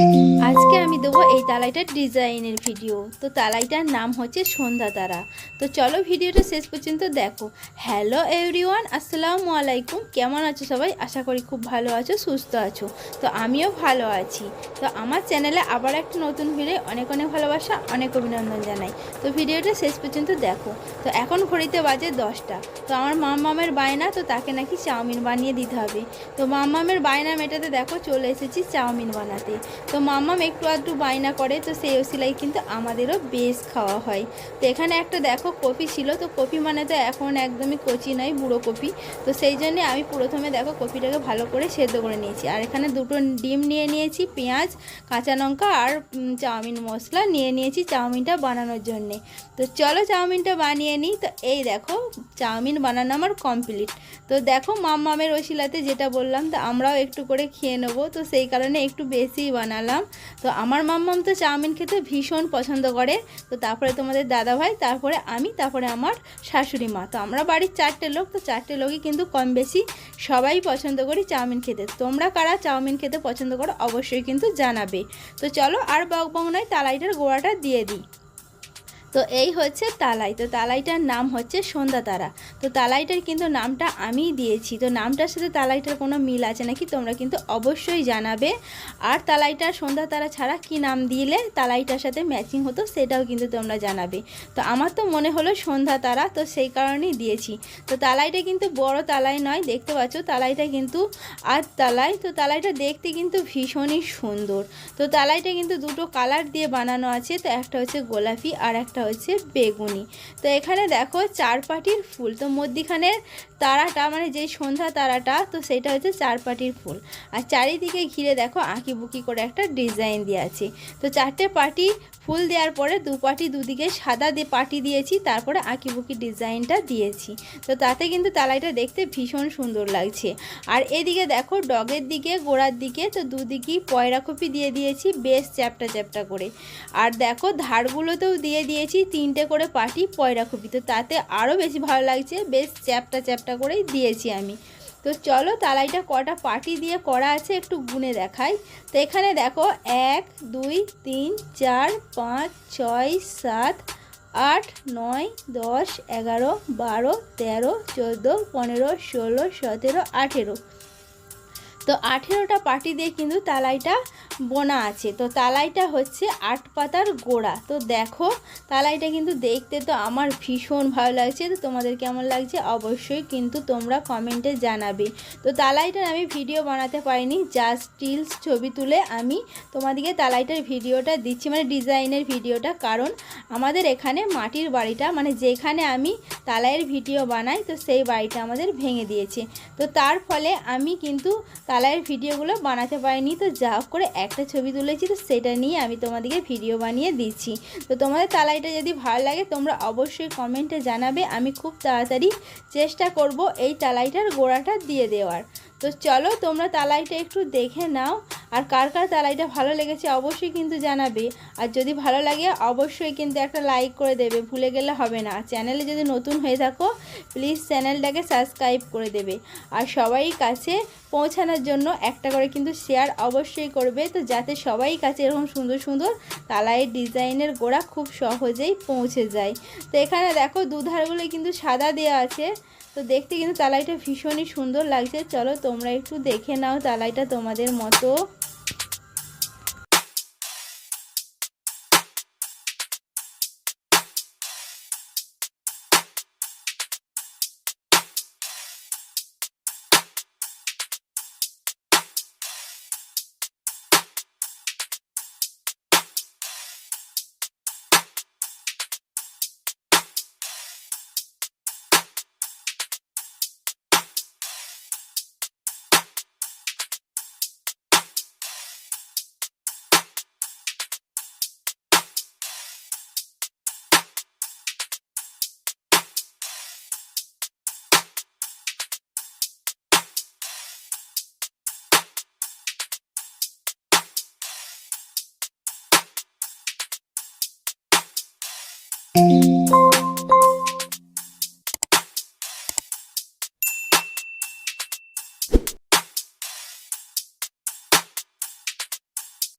Thank you. আজকে আমি দেবো এই তালাইটার ডিজাইনের ভিডিও। তো তালাইটার নাম হচ্ছে সন্ধ্যা তারা। তো চলো ভিডিওটা শেষ পর্যন্ত দেখো। হ্যালো এভরিওয়ান, আসসালামু আলাইকুম। কেমন আছো সবাই? আশা করি খুব ভালো আছো, সুস্থ আছো। তো আমিও ভালো আছি। তো আমার চ্যানেলে আবার একটা নতুন ভিডিও অনেক অনেক ভালোবাসা, অনেক অভিনন্দন জানাই। তো ভিডিওটা শেষ পর্যন্ত দেখো। তো এখন ঘড়িতে বাজে দশটা। তো আমার মামের বায়না, তো তাকে নাকি চাউমিন বানিয়ে দিতে হবে। তো মামের বায়না মেটাতে দেখো, চলে এসেছি চাউমিন বানাতে। তো মাম্মাম একটু আধটু বায়না করে, তো সেই ওসিলাই কিন্তু আমাদেরও বেশ খাওয়া হয়। তো এখানে একটা দেখো কপি ছিল, তো কপি মানে তো এখন একদমই কচি নয়, বুড়ো কপি তো সেই জন্যে আমি প্রথমে দেখো কপিটাকে ভালো করে সেদ্ধ করে নিয়েছি। আর এখানে দুটো ডিম নিয়ে নিয়েছি, পেঁয়াজ, কাঁচা লঙ্কা আর চাউমিন মশলা নিয়ে নিয়েছি চাউমিনটা বানানোর জন্যে। তো চলো চাউমিনটা বানিয়ে নিই। তো এই দেখো চাউমিন বানানো আমার কমপ্লিট। তো দেখো মাম্মামের ওসিলাতে যেটা বললাম, তো আমরাও একটু করে খেয়ে নেব। তো সেই কারণে একটু বেশিই বানালাম। তো আমার মাম্মাম তো চাউমিন খেতে ভীষণ পছন্দ করে। তো তারপরে তোমাদের দাদা ভাই, তারপরে আমি, তারপরে আমার শাশুড়ি মা। তো আমরা বাড়ির চারটে লোক, তো চারটে লোকই কিন্তু কম বেশি সবাই পছন্দ করি চাউমিন খেতে। তোমরা কারা চাউমিন খেতে পছন্দ করো অবশ্যই কিন্তু জানাবে। তো চলো আর বক নয়, তালাইটার গোড়াটা দিয়ে দিই। তো এই হচ্ছে তালাই। তো তালাইটার নাম হচ্ছে সন্ধ্যা তারা। তো তালাইটার কিন্তু নামটা আমিই দিয়েছি। তো নামটার সাথে তালাইটার কোনো মিল আছে নাকি তোমরা কিন্তু অবশ্যই জানাবে। আর তালাইটার সন্ধ্যা তারা ছাড়া কি নাম দিলে তালাইটার সাথে ম্যাচিং হতো সেটাও কিন্তু তোমরা জানাবে। তো আমার তো মনে হলো সন্ধ্যা তারা, তো সেই কারণেই দিয়েছি। তো তালাইটা কিন্তু বড় তালাই নয়, দেখতে পাচ্ছ তালাইটা কিন্তু আর তালাই। তো তালাইটা দেখতে কিন্তু ভীষণই সুন্দর। তো তালাইটা কিন্তু দুটো কালার দিয়ে বানানো আছে। তো একটা হচ্ছে গোলাপি আর একটা হচ্ছে বেগুনি। তো এখানে দেখো চার পাটির ফুল, তো মধ্যিখানের তারাটা মানে যেই সন্ধ্যা তারাটা, তো সেটা হচ্ছে চার পাটির ফুল। আর চারিদিকে ঘিরে দেখো আঁকি বুকি করে একটা ডিজাইন দেওয়া আছে। তো চারটে পাটি ফুল দেওয়ার পরে দু পাটি দুদিকে সাদা দিয়ে পাটি দিয়েছি, তারপরে আঁকি বুকি ডিজাইনটা দিয়েছি। তো তাতে কিন্তু তালাইটা দেখতে ভীষণ সুন্দর লাগছে। আর এদিকে দেখো ডগের দিকে, গোড়ার দিকে, তো দুদিকেই পয়রা কপি দিয়ে দিয়েছি, বেশ চ্যাপটা চ্যাপটা করে। আর দেখো ধারগুলোতেও দিয়ে দিয়েছি। তিনটে করে পাটি পয়রা কপি। তো তাতে আরও বেশি ভালো লাগছে, বেশ চ্যাপটা চ্যাপটা করেই দিয়েছি আমি। তো চলো তালাইটা কটা পাটি দিয়ে করা আছে একটু গুনে দেখাই। তো এখানে দেখো, এক, দুই, তিন, চার, পাঁচ, ছয়, সাত, আট, নয়, দশ, এগারো, বারো, তেরো, চোদ্দ, পনেরো, ষোলো, সতেরো, আঠেরো। তো আঠেরোটা পাটি দিয়ে কিন্তু তালাইটা বোনা আছে। তো তালাইটা হচ্ছে আট পাতার গোড়া। তো দেখো, তালাইটা কিন্তু দেখতে তো আমার ভীষণ ভালো লাগছে। তো তোমাদের কেমন লাগছে অবশ্যই কিন্তু তোমরা কমেন্টে জানাবে। তো তালাইটার আমি ভিডিও বানাতে পারিনি জাস্ট স্টিলস ছবি তুলে আমি তোমাদেরকে তালাইটার ভিডিওটা দিচ্ছি মানে ডিজাইনের ভিডিওটা। কারণ আমাদের এখানে মাটির বাড়িটা মানে যেখানে আমি তালাইয়ের ভিডিও বানাই, তো সেই বাড়িটা আমাদের ভেঙে দিয়েছে। তো তার ফলে আমি কিন্তু তালাইয়ের ভিডিওগুলো বানাতে পারিনি। তো যা করে একটা ছবি তুলেছি, তো সেটা নিয়ে আমি তোমাদেরকে ভিডিও বানিয়ে দিচ্ছি। তো তোমাদের তালাইটা যদি ভালো লাগে, তোমরা অবশ্যই কমেন্টে জানাবে, আমি খুব তাড়াতাড়ি চেষ্টা করব এই তালাইটার গোড়াটা দিয়ে দেওয়ার। তো চলো তোমরা তালাইটা একটু দেখে নাও। আর কার কার তালাইটা ভালো লেগেছে অবশ্যই কিন্তু জানাবে। আর যদি ভালো লাগে, অবশ্যই কিন্তু একটা লাইক করে দেবে, ভুলে গেলে হবে না। চ্যানেলে যদি নতুন হয়ে থাকো প্লিজ চ্যানেলটাকে সাবস্ক্রাইব করে দেবে। আর সবাই কাছে পৌঁছানোর জন্য একটা করে কিন্তু শেয়ার অবশ্যই করবে। তো যাতে সবাই কাছে এরকম সুন্দর সুন্দর তালাইয়ের ডিজাইনের গোড়া খুব সহজেই পৌঁছে যায়। তো এখানে দেখো দুধারগুলো কিন্তু সাদা দেওয়া আছে। তো দেখতে কিন্তু তালাইটা ভীষণই সুন্দর লাগছে। চলো তোমরা একটু দেখে নাও তালাইটা তোমাদের মতো।